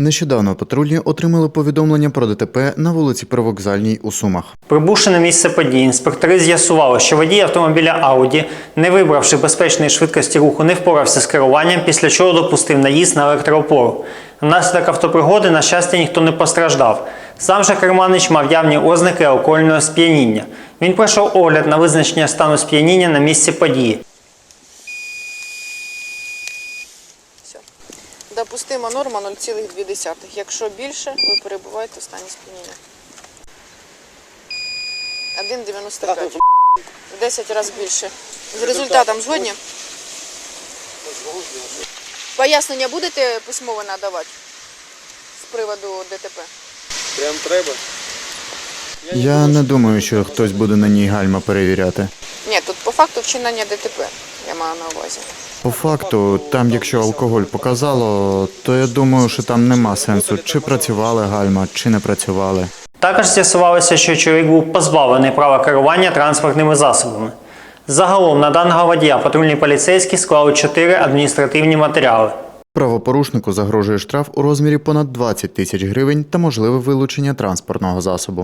Нещодавно патрульні отримали повідомлення про ДТП на вулиці Привокзальній у Сумах. Прибувши на місце події, інспектори з'ясували, що водій автомобіля Ауді, не вибравши безпечної швидкості руху, не впорався з керуванням, після чого допустив наїзд на електроопору. Внаслідок автопригоди, на щастя, ніхто не постраждав. Сам же керманич мав явні ознаки алкогольного сп'яніння. Він пройшов огляд на визначення стану сп'яніння на місці події. Все. Допустима норма 0,2. Якщо більше, ви перебуваєте в стані сп'яніння. 1,95. В 10 разів більше. З результатом згодні? Пояснення будете письмово надавати з приводу ДТП? Прям треба. Я не думаю, що хтось буде на ній гальма перевіряти. Ні, тут по факту вчинення ДТП, я маю на увазі. По факту, там, якщо алкоголь показало, то я думаю, що там нема сенсу, чи працювали гальма, чи не працювали. Також з'ясувалося, що чоловік був позбавлений права керування транспортними засобами. Загалом на даного водія патрульні поліцейські склали 4 адміністративні матеріали. Правопорушнику загрожує штраф у розмірі понад 20 тисяч гривень та можливе вилучення транспортного засобу.